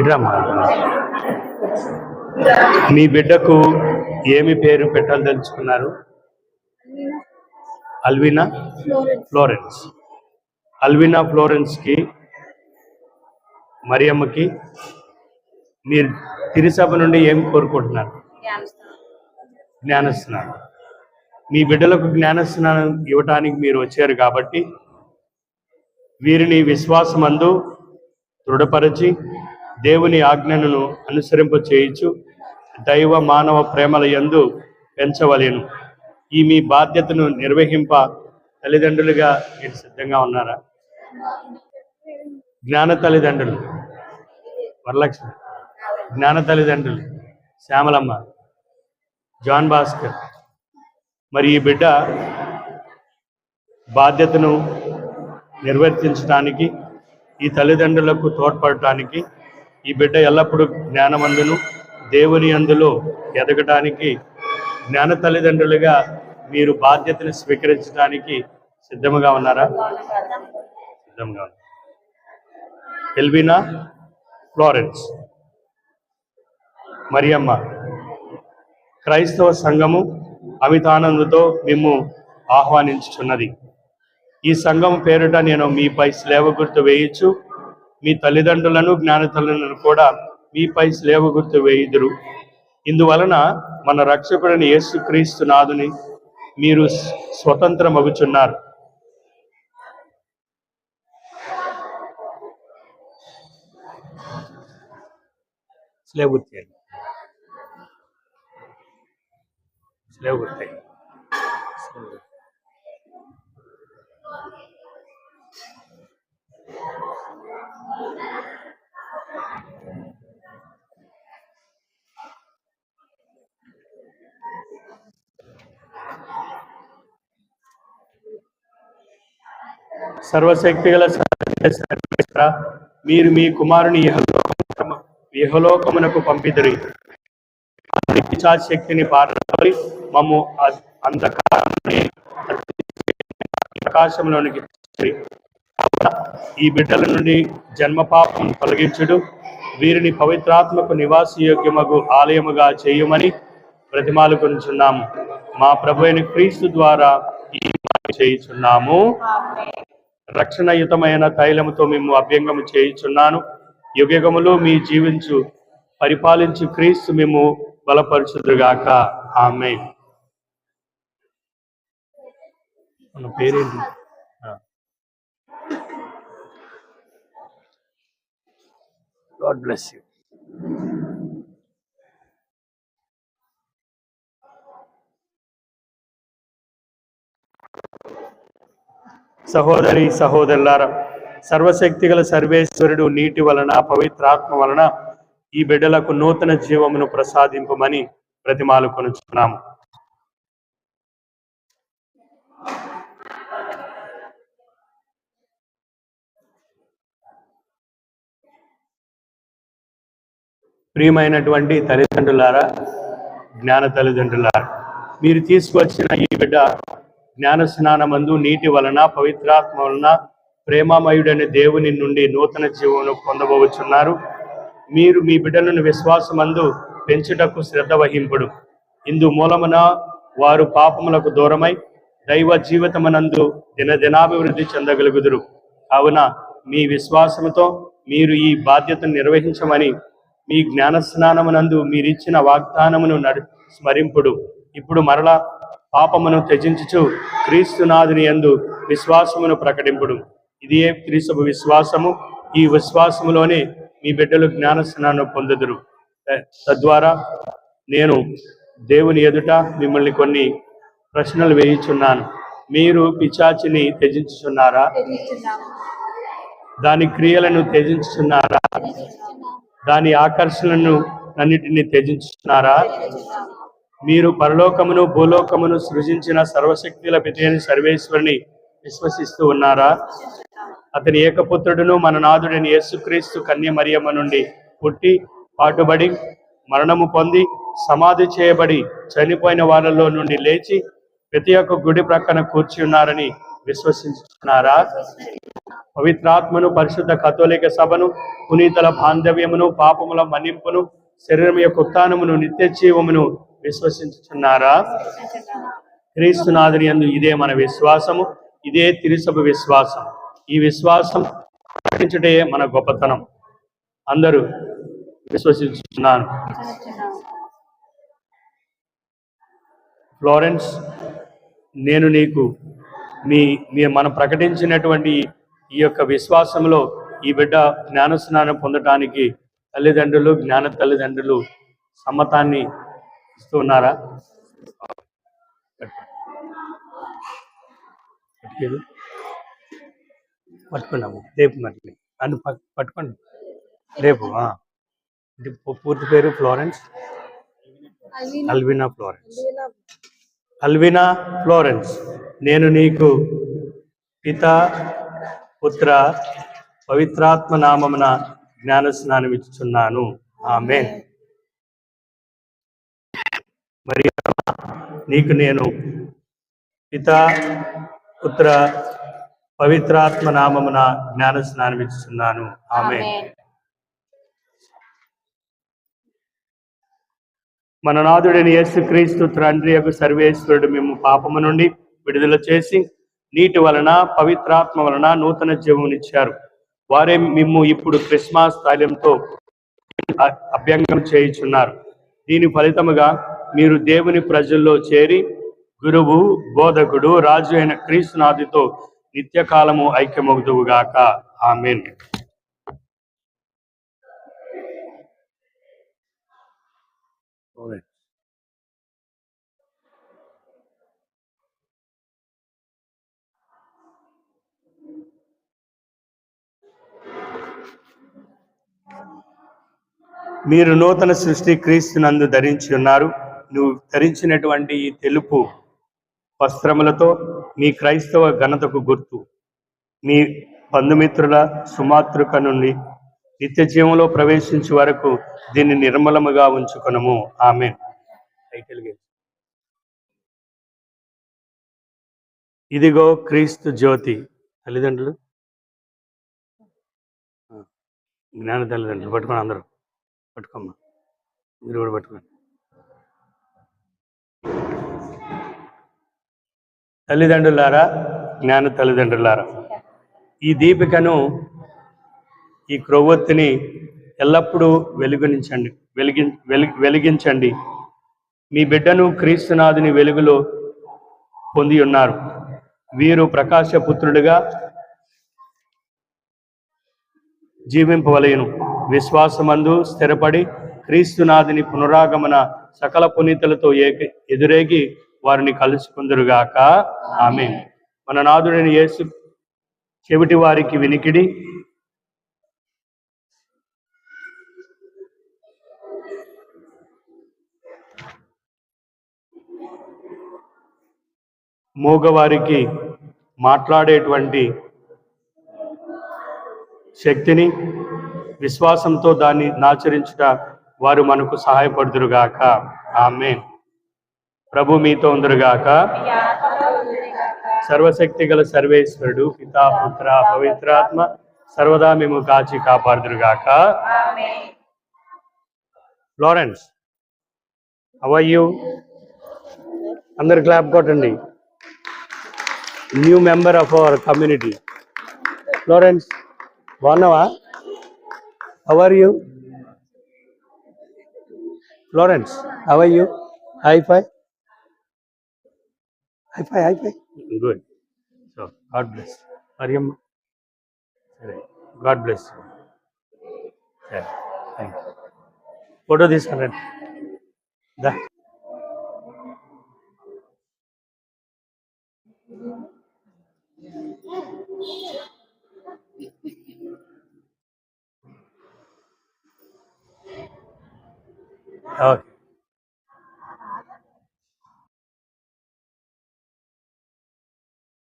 ఇట్రమ్మా మీ బిడ్డకు ఏమి పేరు పెట్టాలదలుచుకున్నారు అల్వినా ఫ్లోరెన్స్. అల్వినా ఫ్లోరెన్స్కి మరియమ్మకి మీరు తిరుసభ నుండి ఏం కోరుకుంటున్నారు? జ్ఞానస్నానం. మీ బిడ్డలకు జ్ఞానస్నానం ఇవ్వటానికి మీరు వచ్చారు కాబట్టి వీరిని విశ్వాసమందు దృఢపరచి దేవుని ఆజ్ఞలను అనుసరింప చేయించు దైవ మానవ ప్రేమల యందు పెంచవలేను. ఈ మీ బాధ్యతను నిర్వహింప తల్లిదండ్రులుగా మీరు సిద్ధంగా ఉన్నారా? జ్ఞాన తల్లిదండ్రులు. వరలక్ష్మి. జ్ఞాన తల్లిదండ్రులు. శ్యామలమ్మ. జాన్ భాస్కర్. మరి ఈ బిడ్డ బాధ్యతను నిర్వర్తించడానికి ఈ తల్లిదండ్రులకు తోడ్పడటానికి ఈ బిడ్డ ఎల్లప్పుడూ జ్ఞానమందును దేవుని అందులో ఎదగటానికి జ్ఞాన తల్లిదండ్రులుగా మీరు బాధ్యతను స్వీకరించడానికి సిద్ధముగా ఉన్నారా? సిద్ధంగా ఎల్బీనా ఫ్లోరెన్స్. మరియమ్మ క్రైస్తవ సంఘము అమితానందతో మేము ఆహ్వానించుచున్నది. ఈ సంఘం పేరిట నేను మీపై స్లేవ గుర్తు వేయచ్చు మీ తల్లిదండ్రులను జ్ఞానతలను కూడా మీపై స్లేవ గుర్తు వేయుదురు. ఇందువలన మన రక్షకుడిని యేసుక్రీస్తు నాదుని మీరు స్వతంత్రమగుచున్నారు. స్లేవ్ గుర్తు స్లేవ్ గుర్తు సర్వశక్తి గల సర్వేశ్వర మీరు మీ కుమారుని యహలోకమునకు ఇహలోకమునకు శక్తిని పారబడి మమ్ము అ- అంధకారాన్ని ప్రకాశంలోనికి ఈ బిడ్డల నుండి జన్మపాపం తొలగించుడు. వీరిని పవిత్రాత్మకు నివాస యోగ్యమగు ఆలయముగా చేయమని ప్రతిమాలుకొంచున్నాము మా ప్రభు అయిన క్రీస్తు ద్వారా ఈ చేయుచున్నాము. రక్షణయుతమైన తైలముతో మేము అభ్యంగము చేయుచున్నాను. యుగయుగములు మీ జీవించు పరిపాలించు క్రీస్తు మేము బలపరచుదుగాక ఆమె మన పేరేంటి? గాడ్ బ్లెస్ యూ సహోదరి సహోదరులారా సర్వశక్తిగల సర్వేశ్వరుడు నీటి వలన పవిత్రాత్మ వలన ఈ బిడ్డలకు నూతన జీవమును ప్రసాదింపమని ప్రతిమాలు కొనుచున్నాము. ప్రియమైనటువంటి తల్లిదండ్రులారా జ్ఞాన తల్లిదండ్రులారా మీరు తీసుకొచ్చిన ఈ బిడ్డ జ్ఞాన స్నానమందు నీటి వలన పవిత్రాత్మ వలన ప్రేమామయుడైన దేవుని నుండి నూతన జీవమును పొందబోచున్నారు. మీరు మీ బిడ్డలను విశ్వాసమందు పెంచుటకు శ్రద్ధ వహింపుడు. ఇందు మూలమున వారు పాపములకు దూరమై దైవ జీవితమనందు దినదినాభివృద్ధి చెందగలుగుదురు. కావున మీ విశ్వాసముతో మీరు ఈ బాధ్యతను నిర్వహించమని మీ జ్ఞానస్నానమునందు మీరిచ్చిన వాగ్దానమును నడు స్మరింపుడు. ఇప్పుడు మరలా పాపమును త్యజించుచు క్రీస్తునాథుని యందు విశ్వాసమును ప్రకటింపుడు. ఇదియే క్రీస్తు విశ్వాసము. ఈ విశ్వాసములోనే మీ బిడ్డలు జ్ఞానస్నానం పొందుదురు. తద్వారా నేను దేవుని ఎదుట మిమ్మల్ని కొన్ని ప్రశ్నలు వేయించున్నాను. మీరు పిచాచిని త్యజించుచున్నారా? దాని క్రియలను త్యజించుచున్నారా? దాని ఆకర్షణను అన్నిటిని త్యజించుచున్నారా? మీరు పరలోకమును భూలోకమును సృజించిన సర్వశక్తుల పితైన సర్వేశ్వరుని విశ్వసిస్తూ ఉన్నారా? అతని ఏకపుత్రుడును మన నాథుడిని యేసుక్రీస్తు కన్యమరియమ్మ నుండి పుట్టి పాటుబడి మరణము పొంది సమాధి చేయబడి చనిపోయిన వాళ్ళలో నుండి లేచి ప్రతి ఒక్క గుడి ప్రక్కన కూర్చి ఉన్నారని విశ్వసించున్నారా పవిత్రాత్మను పరిశుద్ధ కథోలిక సభను పునీతల బాంధవ్యమును పాపముల మన్నింపును శరీరం యొక్క ఉత్థానమును నిత్య జీవమును విశ్వసించుచున్నారా? క్రీస్తునాథుని అందు ఇదే మన విశ్వాసము ఇదే తిరుసభ విశ్వాసం ఈ విశ్వాసం ప్రకటించుటే మన గొప్పతనం. అందరూ విశ్వసించున్నాను ఫ్లోరెన్స్ నేను నీకు మీ మీ మనం ప్రకటించినటువంటి ఈ యొక్క విశ్వాసంలో ఈ బిడ్డ జ్ఞానస్నానం పొందటానికి తల్లిదండ్రులు జ్ఞాన తల్లిదండ్రులు సమ్మతాన్ని ఇస్తున్నారా పట్టుకోండి. పట్టుకున్నాము. రేపు మరి. అన్ని పట్- పట్టుకోండి. రేపు పూర్తి పేరు Florence? Alvina. Florence. Alvina. Florence. నేను నీకు పిత పుత్ర పవిత్రాత్మ నామమున జ్ఞాన స్నానం ఇచ్చుచున్నాను. ఆమె మరి నీకు నేను పిత పుత్ర పవిత్రాత్మ నామమున జ్ఞాన స్నానం ఇచ్చుచున్నాను. ఆమె మన నాథుడైన యేసుక్రీస్తు తండ్రి యొక్క సర్వేశ్వరుడు మేము పాపము నుండి విడుదల చేసి నీటి వలన పవిత్రాత్మ వలన నూతన జీవమునిచ్చారు వారే మేము ఇప్పుడు క్రిస్మస్ తైలంతో అ- అభ్యంగం చేయుచున్నారు. దీని ఫలితముగా మీరు దేవుని ప్రజల్లో చేరి గురువు బోధకుడు రాజు అయిన క్రీస్తునాథితో నిత్యకాలము ఐక్యమగుదువుగాక. ఆమెన్. మీరు నూతన సృష్టి క్రీస్తునందు ధరించి ఉన్నారు. నువ్వు ధరించినటువంటి ఈ తెలుపు వస్త్రములతో మీ క్రైస్తవ ఘనతకు గుర్తు. మీ బంధుమిత్రుల సుమాతృక నుండి నిత్య జీవంలో ప్రవేశించే వరకు దీన్ని నిర్మలముగా ఉంచుకొనము. ఆమె ఇదిగో క్రీస్తు జ్యోతి. తల్లిదండ్రులు? జ్ఞాన తల్లిదండ్రులు పట్టుకోండి అందరూ. పట్టుకోమ్మా. మీరు కూడా పట్టుకోండి. తల్లిదండ్రులారా జ్ఞాన తల్లిదండ్రులారా ఈ దీపికను ఈ క్రొవ్వొత్తిని ఎల్లప్పుడూ వెలుగునించండి వెలిగి వెలి వెలిగించండి. మీ బిడ్డను క్రీస్తునాథుని వెలుగులో పొంది ఉన్నారు. వీరు ప్రకాశపుత్రుడిగా జీవింపవలయను విశ్వాసమందు స్థిరపడి క్రీస్తునాథుని పునరాగమన సకల పునీతులతో ఏక ఎదురేగి వారిని కలుసుకుందరుగాక. ఆమె మన నాథుడిని యేసు చెవిటి వారికి వినికిడి. మూగవారికి మాట్లాడేటువంటి శక్తిని విశ్వాసంతో దాన్ని నాచరించుట వారు మనకు సహాయపడుదురుగాక. ఆమె ప్రభు మీతో ఉందరుగాక. సర్వశక్తి గల సర్వేశ్వరుడు పితా పుత్ర పవిత్రాత్మ సర్వదా మేము కాచి కాపాడుదురుగాక. లారెన్స్ అవయ్యూ అందరు క్లాప్ కొట్టండి. New member of our community Florence బాగున్నావా? How are you Florence how high five high five high five good so God bless Mariyamma సరే గాడ్ బ్లెస్ సరే థ్యాంక్ యూ ఫోటో తీసుకురండి దా ఓకే